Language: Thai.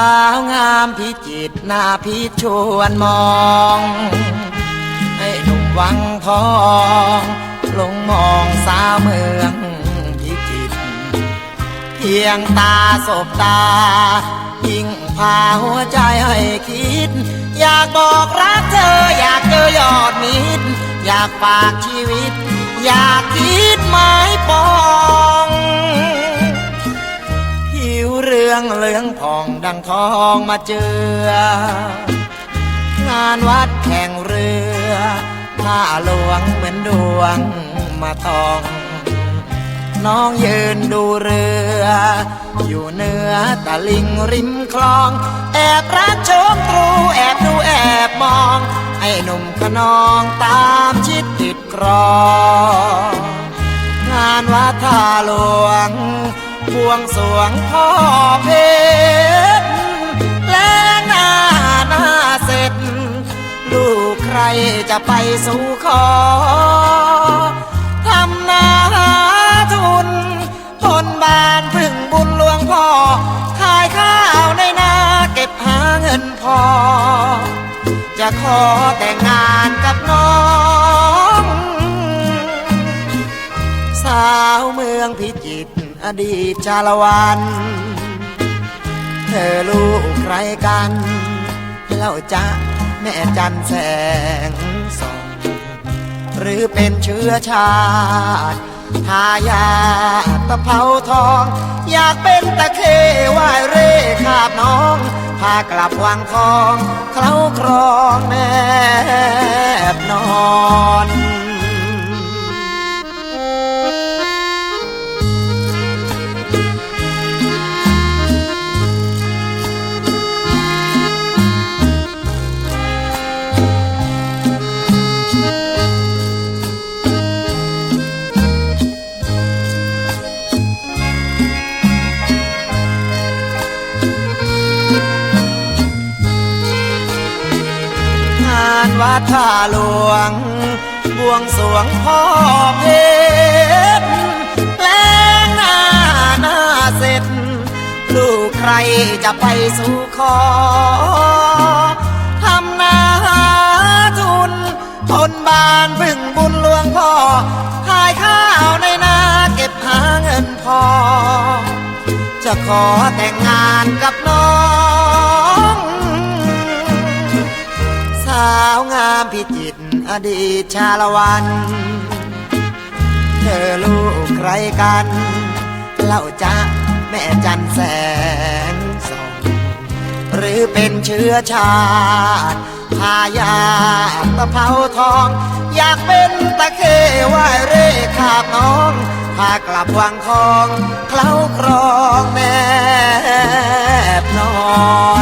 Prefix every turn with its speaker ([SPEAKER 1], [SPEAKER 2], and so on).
[SPEAKER 1] าวงามพิจิตหน้าพิชวนมอง ให้หนุ่มวังทองลงมองสาวเมืองพิจิต เพียงตาสบตา ยิ่งพาหัวใจให้คิด อยากบอกรักเธอ อยากเจอยอดมิตร อยากฝากชีวิต อยากคิดไม้ปอง ผิวเรืองเหลืองผ่องดังทองมาเจืองานวัดแข่งเรือผ้าหลวงเหมือนดวงมาทอง น้องยืนดูเรือ อยู่เหนือตะลิงริมคลอง แอบรักโชมตรูแอบดูแอบมองให้หนุ่มขนองตามชิดติดกรองงานวัดท่าหลวง บวงสรวงพ่อเพชรและหน้าหน้าเสร็จ ลูกใครจะไปสู่ขอทำนาหาทุนทนบานพึ่งบุญหลวงพ่อ ขายข้าวในนาเก็บหาเงินพอ จะขอแต่งงานกับน้องสาวเมืองพิจิตร อดีตชาละวัน เธอลูกใครกันเล่าจะแม่จันแสงส่อง หรือเป็นเชื้อชาติทายาตะเภาทอง อยากเป็นตะเควายเร่ขาบน้อง พากลับวังทอง เคล้าครองแนบนอน งานวัดท่าหลวง บวงสวงพ่อเพชรและหน้าหน้าเสร็จ ลูกใครจะไปสู่ขอทำนาหาทุนทนบานพึ่งบุญหลวงพ่อขายข้าวในนาเก็บหาเงินพอ จะขอแต่งงานกับน้อง สาวงามพิจิตรอดีตชาละวัน เธอลูกใครกันเล่าจะแม่จันแสงส่องหรือเป็นเชื้อชาติพายาตะเภาทอง อยากเป็นตะเควายเร่ขาบน้อง พากลับวังทองเคล้าครองแนบนอน